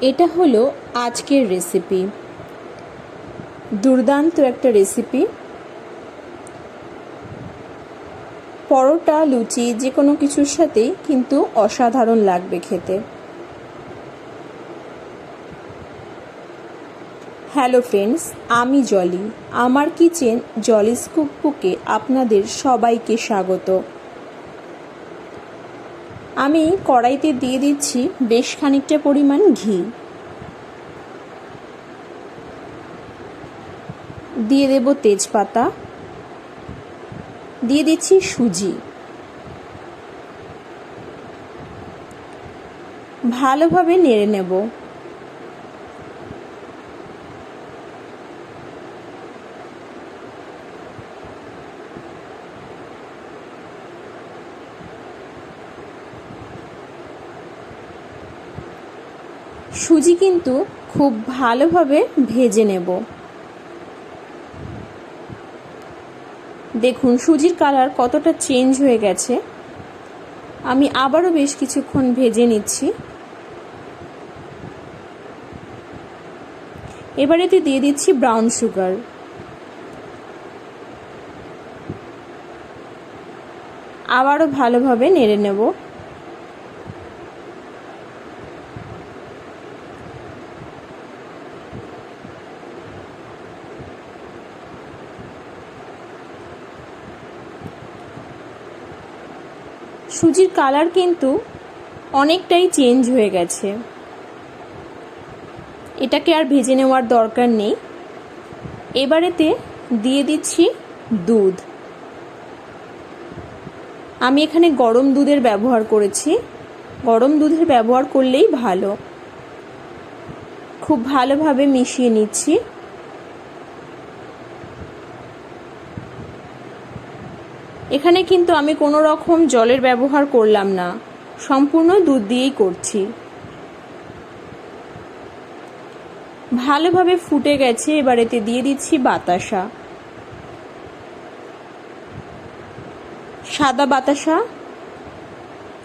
এটা হলো আজকের রেসিপি দুর্দান্ত একটা রেসিপি পরোটা, লুচি, যে কোনো কিছুর সাথেই কিন্তু অসাধারণ লাগবে খেতে। হ্যালো ফ্রেন্ডস আমি জলি। আমার কিচেন জলিস কুকবুকে আপনাদের সবাইকে স্বাগত। আমি কড়াইতে দিয়ে দিচ্ছি বেশ খানিকটা পরিমাণ ঘি। দিয়ে দেব তেজপাতা। দিয়ে দিচ্ছি সুজি। ভালোভাবে নেড়ে নেব। সুজি কিন্তু খুব ভালোভাবে ভেজে নেব। দেখুন, সুজির কালার কতটা চেঞ্জ হয়ে গেছে। আমি আবারও বেশ কিছুক্ষণ ভেজে নিচ্ছি। এবারেতে দিয়ে দিচ্ছি ব্রাউন সুগার। আবারও ভালোভাবে নেড়ে নেব। সুজির কালার কিন্তু অনেকটাই চেঞ্জ হয়ে গেছে। এটাকে আর ভেজে নেওয়ার দরকার নেই। এবারেতে দিয়ে দিচ্ছি দুধ। আমি এখানে গরম দুধের ব্যবহার করেছি। গরম দুধের ব্যবহার করলেই ভালো। খুব ভালোভাবে মিশিয়ে নিচ্ছি। এখানে কিন্তু আমি কোনো রকম জলের ব্যবহার করলাম না। সম্পূর্ণ দুধ দিয়েই করছি। ভালোভাবে ফুটে গেছে, এবার এতে দিয়ে দিচ্ছি বাতাসা। সাদা বাতাসা,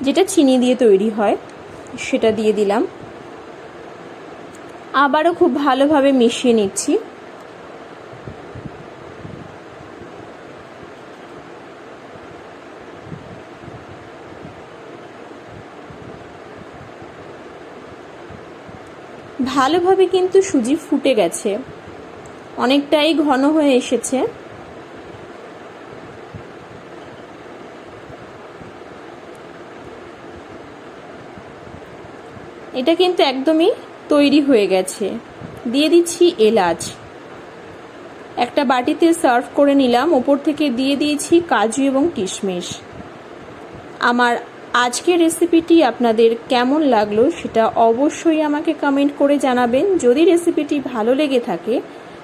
যেটা চিনি দিয়ে তৈরি হয়, সেটা দিয়ে দিলাম। আবারও খুব ভালোভাবে মিশিয়ে নিচ্ছি। ভালোভাবে কিন্তু সুজি ফুটে গেছে। অনেকটাই ঘন হয়ে এসেছে। এটা কিন্তু একদমই তৈরি হয়ে গেছে। দিয়ে দিচ্ছি এলাচ। একটা বাটিতে সার্ভ করে নিলাম। ওপর থেকে দিয়ে দিয়েছি কাজু এবং কিশমিশ। আমার আজকের রেসিপিটি আপনাদের কেমন লাগল সেটা অবশ্যই আমাকে কমেন্ট করে জানাবেন। যদি রেসিপিটি ভালো লেগে থাকে,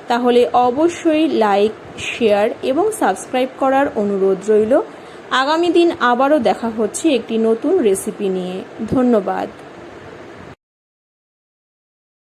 তাহলে অবশ্যই লাইক শেয়ার এবং সাবস্ক্রাইব করার অনুরোধ রইল। আগামী দিন আবারও দেখা হচ্ছে একটি নতুন রেসিপি নিয়ে। ধন্যবাদ।